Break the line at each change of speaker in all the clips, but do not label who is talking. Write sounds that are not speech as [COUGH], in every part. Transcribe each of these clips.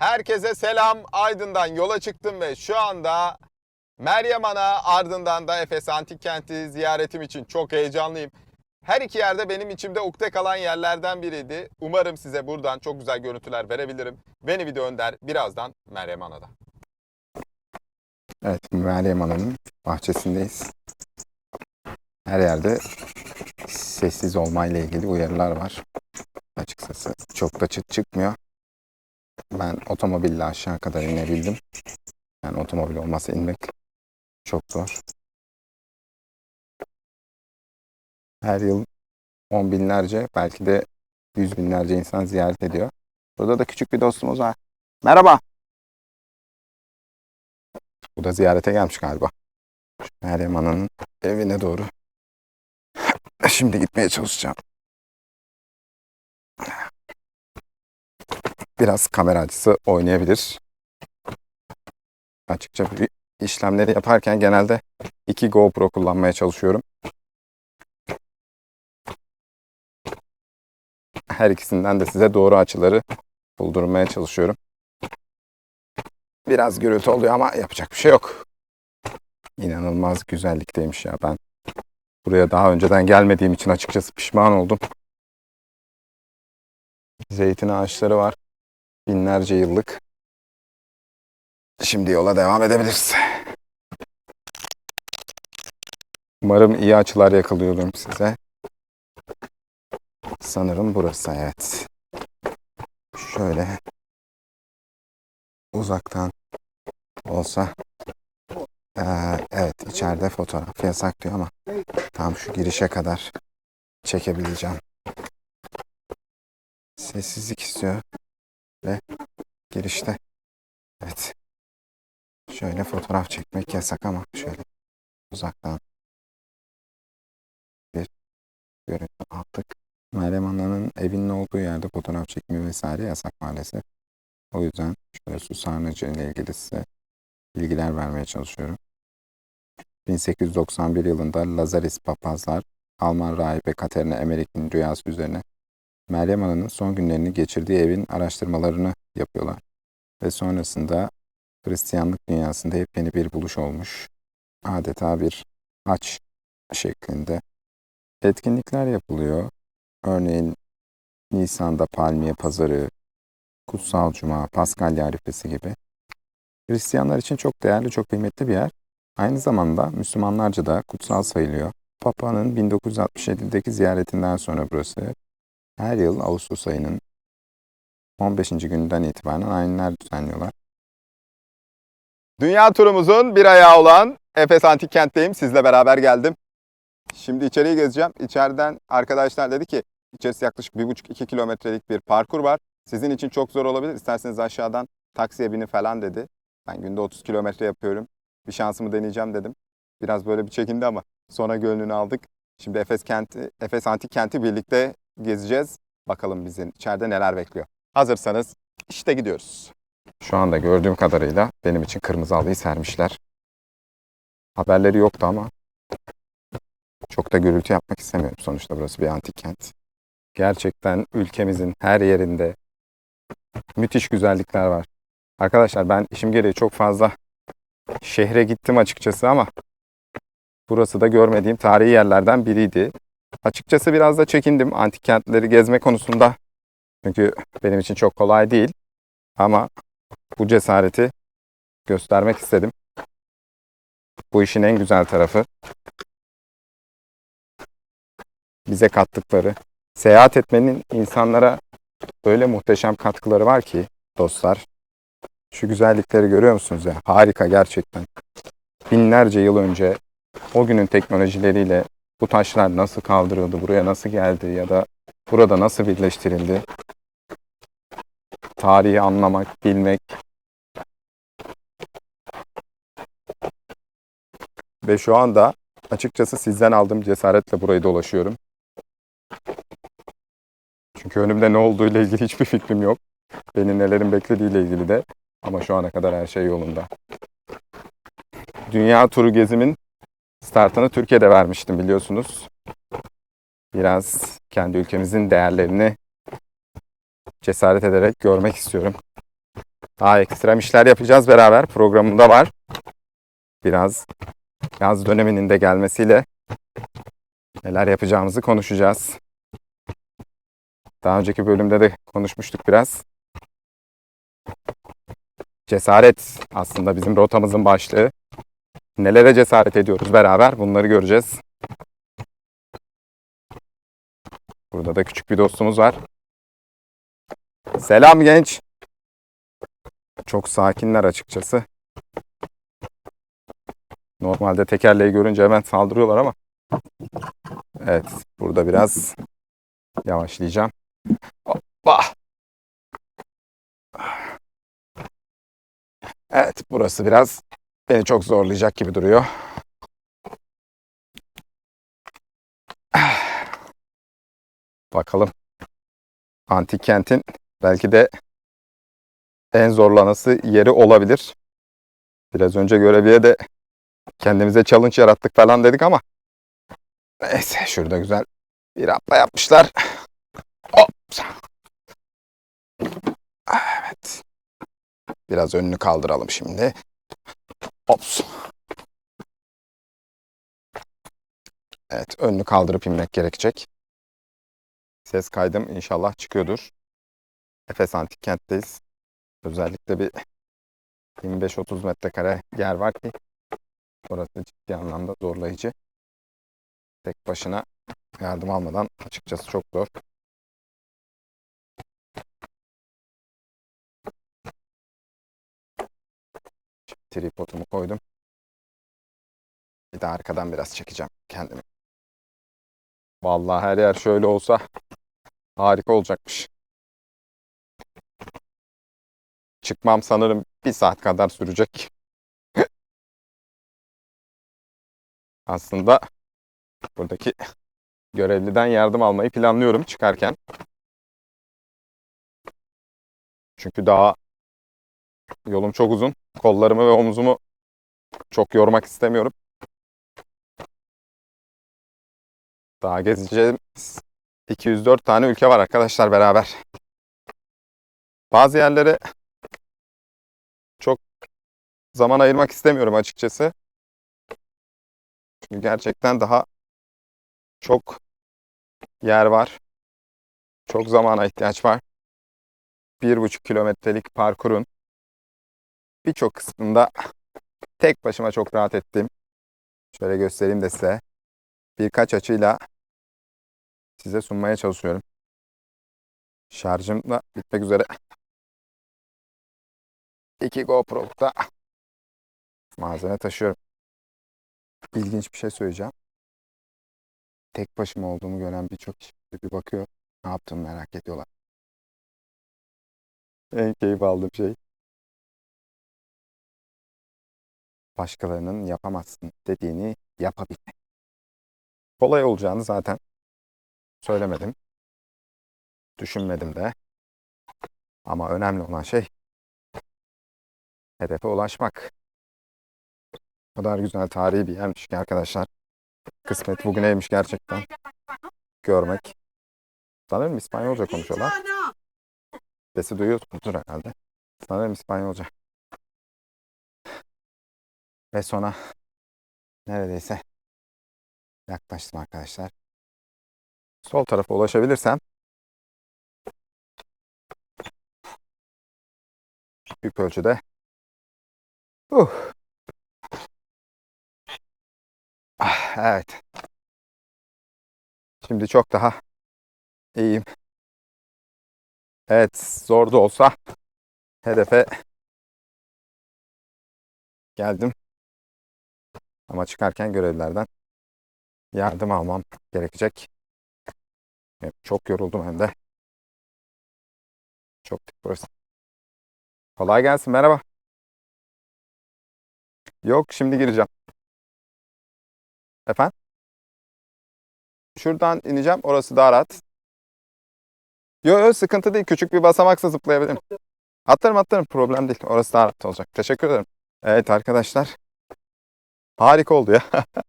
Herkese selam. Aydın'dan yola çıktım ve şu anda Meryem Ana ardından da Efes Antik Kenti ziyaretim için çok heyecanlıyım. Her iki yerde benim içimde ukde kalan yerlerden biriydi. Umarım size buradan çok güzel görüntüler verebilirim. Beni Video Önder birazdan Meryem Ana'da. Evet, Meryem Ana'nın bahçesindeyiz. Her yerde sessiz olmayla ilgili uyarılar var. Açıkçası çok da çıt çıkmıyor. Ben otomobille aşağı kadar inebildim. Yani otomobil olmasa inmek çok zor. Her yıl on binlerce belki de yüz binlerce insan ziyaret ediyor. Burada da küçük bir dostumuz var. Merhaba. Bu da ziyarete gelmiş galiba. Meryem Ana'nın evine doğru. Şimdi gitmeye çalışacağım. Biraz kamera açısı oynayabilir. Açıkça işlemleri yaparken genelde iki GoPro kullanmaya çalışıyorum. Her ikisinden de size doğru açıları buldurmaya çalışıyorum. Biraz gürültü oluyor ama yapacak bir şey yok. İnanılmaz güzellikteymiş ya ben. Buraya daha önceden gelmediğim için açıkçası pişman oldum. Zeytin ağaçları var. Binlerce yıllık. Şimdi yola devam edebiliriz. Umarım iyi açılar yakalıyordum size. Sanırım burası evet. Şöyle uzaktan olsa Ee, evet içeride fotoğraf yasak diyor ama tam şu girişe kadar çekebileceğim. Sessizlik istiyor ve girişte evet şöyle fotoğraf çekmek yasak ama şöyle uzaktan bir görüntü aldık. Meryem Ana'nın evinin olduğu yerde fotoğraf çekimi vesaire yasak maalesef. O yüzden şöyle su ile ilgili size bilgiler vermeye çalışıyorum. 1891 yılında Lazaris papazlar Alman rahibe Katerina Emerik'in rüyası üzerine Meryem Ana'nın son günlerini geçirdiği evin araştırmalarını yapıyorlar. Ve sonrasında Hristiyanlık dünyasında yepyeni bir buluş olmuş. Adeta bir haç şeklinde. Etkinlikler yapılıyor. Örneğin Nisan'da Palmiye Pazarı, Kutsal Cuma, Paskalya Arifesi gibi. Hristiyanlar için çok değerli, çok kıymetli bir yer. Aynı zamanda Müslümanlarca da kutsal sayılıyor. Papa'nın 1967'deki ziyaretinden sonra burası her yıl Ağustos ayının 15. gününden itibaren ayinler düzenliyorlar. Dünya turumuzun bir ayağı olan Efes Antik Kent'teyim. Sizle beraber geldim. Şimdi içeriği gezeceğim. İçeriden arkadaşlar dedi ki içerisi yaklaşık 1,5-2 kilometrelik bir parkur var. Sizin için çok zor olabilir. İsterseniz aşağıdan taksiye binin falan dedi. Ben günde 30 kilometre yapıyorum. Bir şansımı deneyeceğim dedim. Biraz böyle bir çekindi ama sonra gönlünü aldık. Şimdi Efes kenti, Efes Antik Kenti birlikte gezeceğiz. Bakalım bizi içeride neler bekliyor. Hazırsanız işte gidiyoruz. Şu anda gördüğüm kadarıyla benim için kırmızı halıyı sermişler. Haberleri yoktu ama çok da gürültü yapmak istemiyorum. Sonuçta burası bir antik kent. Gerçekten ülkemizin her yerinde müthiş güzellikler var. Arkadaşlar ben işim gereği çok fazla şehre gittim açıkçası ama burası da görmediğim tarihi yerlerden biriydi. Açıkçası biraz da çekindim antik kentleri gezme konusunda. Çünkü benim için çok kolay değil. Ama bu cesareti göstermek istedim. Bu işin en güzel tarafı bize kattıkları. Seyahat etmenin insanlara öyle muhteşem katkıları var ki dostlar. Şu güzellikleri görüyor musunuz ya? Harika gerçekten. Binlerce yıl önce o günün teknolojileriyle bu taşlar nasıl kaldırıldı, buraya nasıl geldi ya da burada nasıl birleştirildi? Tarihi anlamak, bilmek ve şu anda açıkçası sizden aldığım cesaretle burayı dolaşıyorum. Çünkü önümde ne olduğu ile ilgili hiçbir fikrim yok. Beni nelerin beklediği ile ilgili de ama şu ana kadar her şey yolunda. Dünya turu gezimin startını Türkiye'de vermiştim biliyorsunuz. Biraz kendi ülkemizin değerlerini cesaret ederek görmek istiyorum. Daha ekstrem işler yapacağız beraber. Programımda var. Biraz yaz döneminin de gelmesiyle neler yapacağımızı konuşacağız. Daha önceki bölümde de konuşmuştuk biraz. Cesaret aslında bizim rotamızın başlığı. Nelere cesaret ediyoruz beraber bunları göreceğiz. Burada da küçük bir dostumuz var. Selam genç. Çok sakinler açıkçası. Normalde tekerleği görünce hemen saldırıyorlar ama. Evet, burada biraz yavaşlayacağım. Hoppa. Evet, burası biraz beni çok zorlayacak gibi duruyor. Bakalım. Antik kentin belki de en zorlanası yeri olabilir. Biraz önce görevliye de kendimize challenge yarattık falan dedik ama neyse şurada güzel bir atla yapmışlar. Hop. Evet. Biraz önünü kaldıralım şimdi. Ops. Evet, önünü kaldırıp inmek gerekecek. Ses kaydım inşallah çıkıyordur. Efes Antik Kent'teyiz. Özellikle bir 25-30 metrekare yer var ki orası ciddi anlamda zorlayıcı. Tek başına yardım almadan açıkçası çok zor. Tripodumu koydum. Bir de arkadan biraz çekeceğim kendimi. Vallahi her yer şöyle olsa harika olacakmış. Çıkmam sanırım bir saat kadar sürecek. [LAUGHS] Aslında buradaki görevliden yardım almayı planlıyorum çıkarken. Çünkü daha yolum çok uzun. Kollarımı ve omuzumu çok yormak istemiyorum. Daha gezeceğimiz 204 tane ülke var arkadaşlar beraber. Bazı yerlere çok zaman ayırmak istemiyorum açıkçası. Çünkü gerçekten daha çok yer var. Çok zamana ihtiyaç var. Bir buçuk kilometrelik parkurun birçok kısmında tek başıma çok rahat ettim. Şöyle göstereyim de size. Birkaç açıyla size sunmaya çalışıyorum. Şarjım da bitmek üzere. İki GoPro'da malzeme taşıyorum. İlginç bir şey söyleyeceğim. Tek başıma olduğumu gören birçok kişi bir bakıyor. Ne yaptığımı merak ediyorlar. En keyif aldığım şey. Başkalarının yapamazsın dediğini yapabilmek. Kolay olacağını zaten söylemedim. Düşünmedim de. Ama önemli olan şey hedefe ulaşmak. O kadar güzel tarihi bir yermiş ki arkadaşlar. Kısmet bugüneymiş gerçekten. Görmek. Sanırım İspanyolca konuşuyorlar. Sesi duyuyorsunuzdur herhalde. Sanırım İspanyolca. Ve sona neredeyse yaklaştım arkadaşlar. Sol tarafa ulaşabilirsem büyük ölçüde uh. Ah, evet. Şimdi çok daha iyiyim. Evet, zor da olsa hedefe geldim. Ama çıkarken görevlilerden yardım almam gerekecek. Evet, Çok yoruldum hem de. Çok burası. Kolay gelsin, merhaba. Yok, şimdi gireceğim. Efendim? Şuradan ineceğim, orası daha rahat. Yok yok sıkıntı değil. Küçük bir basamaksa zıplayabilirim. Atlarım atlarım, problem değil. Orası daha rahat olacak. Teşekkür ederim. Evet arkadaşlar. Harika oldu ya. [LAUGHS]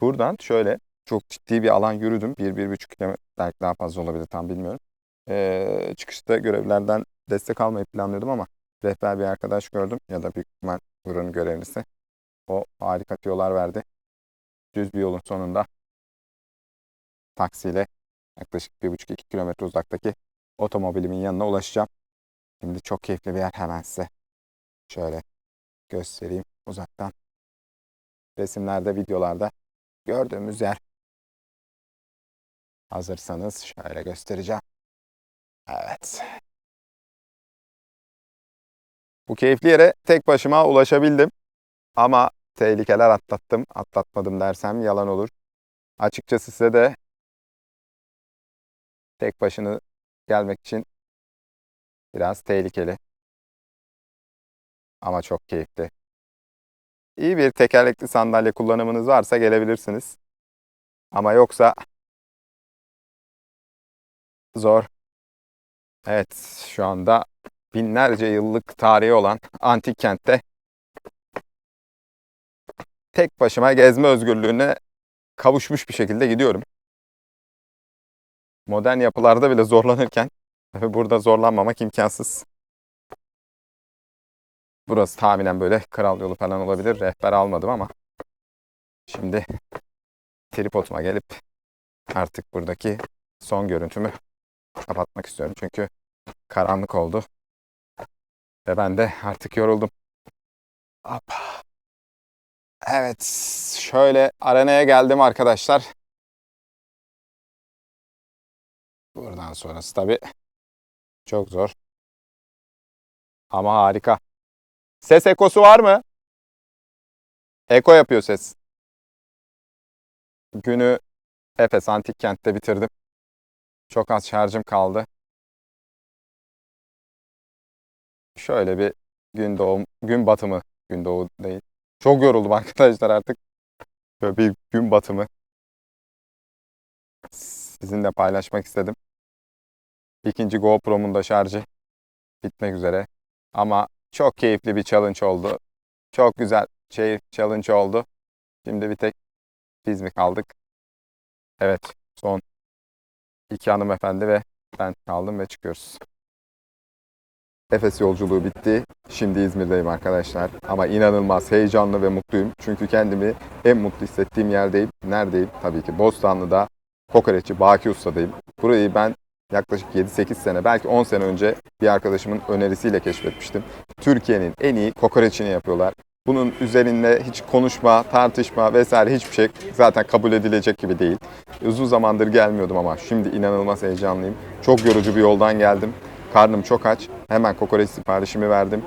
Buradan şöyle çok ciddi bir alan yürüdüm. 1-1,5 kilometre belki daha fazla olabilir tam bilmiyorum. Ee, çıkışta görevlerden destek almayı planlıyordum ama rehber bir arkadaş gördüm ya da büyük ihtimal buranın görevlisi. O harika tüyolar verdi. Düz bir yolun sonunda taksiyle yaklaşık 1,5-2 kilometre uzaktaki otomobilimin yanına ulaşacağım. Şimdi çok keyifli bir yer hemen size şöyle göstereyim uzaktan. Resimlerde, videolarda gördüğümüz yer. Hazırsanız şöyle göstereceğim. Evet. Bu keyifli yere tek başıma ulaşabildim. Ama tehlikeler atlattım. Atlatmadım dersem yalan olur. Açıkçası size de tek başına gelmek için biraz tehlikeli. Ama çok keyifli. İyi bir tekerlekli sandalye kullanımınız varsa gelebilirsiniz. Ama yoksa zor. Evet, şu anda binlerce yıllık tarihi olan antik kentte tek başıma gezme özgürlüğüne kavuşmuş bir şekilde gidiyorum. Modern yapılarda bile zorlanırken [LAUGHS] burada zorlanmamak imkansız. Burası tahminen böyle kral yolu falan olabilir. Rehber almadım ama şimdi tripoduma gelip artık buradaki son görüntümü kapatmak istiyorum. Çünkü karanlık oldu. Ve ben de artık yoruldum. Hop. Evet, şöyle arenaya geldim arkadaşlar. Buradan sonrası tabii çok zor. Ama harika. Ses ekosu var mı? Eko yapıyor ses. Günü Efes Antik Kent'te bitirdim. Çok az şarjım kaldı. Şöyle bir gün doğum, gün batımı, gün doğu değil. Çok yoruldum arkadaşlar artık. Böyle bir gün batımı sizinle paylaşmak istedim. İkinci GoPro'mun da şarjı bitmek üzere. Ama çok keyifli bir challenge oldu. Çok güzel şey challenge oldu. Şimdi bir tek biz mi kaldık? Evet, son iki hanımefendi ve ben kaldım ve çıkıyoruz. Efes yolculuğu bitti. Şimdi İzmir'deyim arkadaşlar. Ama inanılmaz heyecanlı ve mutluyum. Çünkü kendimi en mutlu hissettiğim yerdeyim. Neredeyim? Tabii ki Bostanlı'da kokoreççi Baki Usta'dayım. Burayı ben yaklaşık 7-8 sene belki 10 sene önce bir arkadaşımın önerisiyle keşfetmiştim. Türkiye'nin en iyi kokoreçini yapıyorlar. Bunun üzerinde hiç konuşma, tartışma vesaire hiçbir şey zaten kabul edilecek gibi değil. Uzun zamandır gelmiyordum ama şimdi inanılmaz heyecanlıyım. Çok yorucu bir yoldan geldim. Karnım çok aç. Hemen kokoreç siparişimi verdim.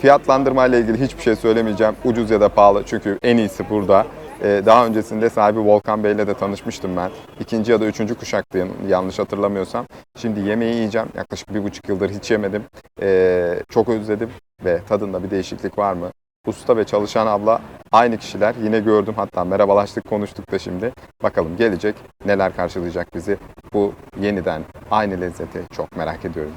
Fiyatlandırma ile ilgili hiçbir şey söylemeyeceğim. Ucuz ya da pahalı çünkü en iyisi burada. Ee, daha öncesinde sahibi Volkan Bey ile de tanışmıştım ben. İkinci ya da üçüncü kuşaktayım yanlış hatırlamıyorsam. Şimdi yemeği yiyeceğim. Yaklaşık bir buçuk yıldır hiç yemedim. Ee, çok özledim ve tadında bir değişiklik var mı? Usta ve çalışan abla aynı kişiler. Yine gördüm hatta merhabalaştık konuştuk da şimdi. Bakalım gelecek neler karşılayacak bizi. Bu yeniden aynı lezzeti çok merak ediyorum.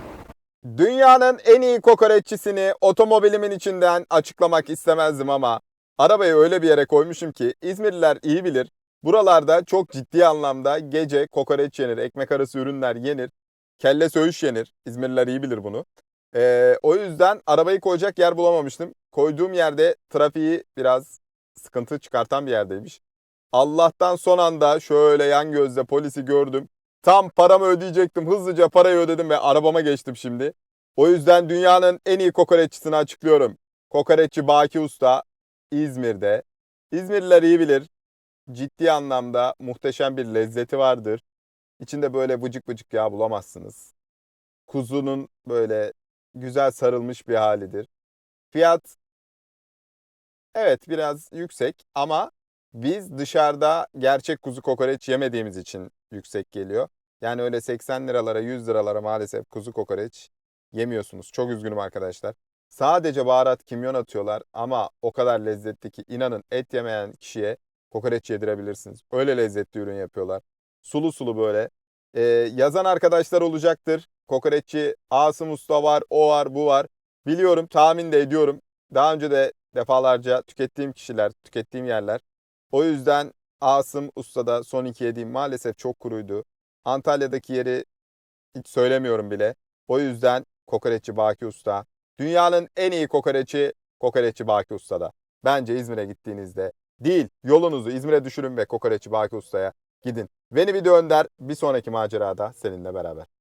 Dünyanın en iyi kokoreççisini otomobilimin içinden açıklamak istemezdim ama arabayı öyle bir yere koymuşum ki İzmirliler iyi bilir. Buralarda çok ciddi anlamda gece kokoreç yenir, ekmek arası ürünler yenir, kelle söğüş yenir. İzmirliler iyi bilir bunu. Ee, o yüzden arabayı koyacak yer bulamamıştım. Koyduğum yerde trafiği biraz sıkıntı çıkartan bir yerdeymiş. Allah'tan son anda şöyle yan gözle polisi gördüm. Tam paramı ödeyecektim. Hızlıca parayı ödedim ve arabama geçtim şimdi. O yüzden dünyanın en iyi kokoreççisini açıklıyorum. Kokoreççi Baki Usta İzmir'de. İzmirliler iyi bilir. Ciddi anlamda muhteşem bir lezzeti vardır. İçinde böyle vıcık vıcık yağ bulamazsınız. Kuzunun böyle güzel sarılmış bir halidir. Fiyat evet biraz yüksek ama biz dışarıda gerçek kuzu kokoreç yemediğimiz için yüksek geliyor. Yani öyle 80 liralara 100 liralara maalesef kuzu kokoreç yemiyorsunuz. Çok üzgünüm arkadaşlar. Sadece baharat kimyon atıyorlar ama o kadar lezzetli ki inanın et yemeyen kişiye kokoreç yedirebilirsiniz. Öyle lezzetli ürün yapıyorlar. Sulu sulu böyle. Ee, yazan arkadaşlar olacaktır. Kokoreççi Asım Usta var, o var, bu var. Biliyorum, tahmin de ediyorum. Daha önce de defalarca tükettiğim kişiler, tükettiğim yerler. O yüzden Asım Usta'da son iki yediğim maalesef çok kuruydu. Antalya'daki yeri hiç söylemiyorum bile. O yüzden kokoreççi Baki Usta Dünyanın en iyi kokoreçi kokoreççi Baki Usta'da. Bence İzmir'e gittiğinizde değil yolunuzu İzmir'e düşürün ve kokoreççi Baki Usta'ya gidin. Beni Video Önder bir sonraki macerada seninle beraber.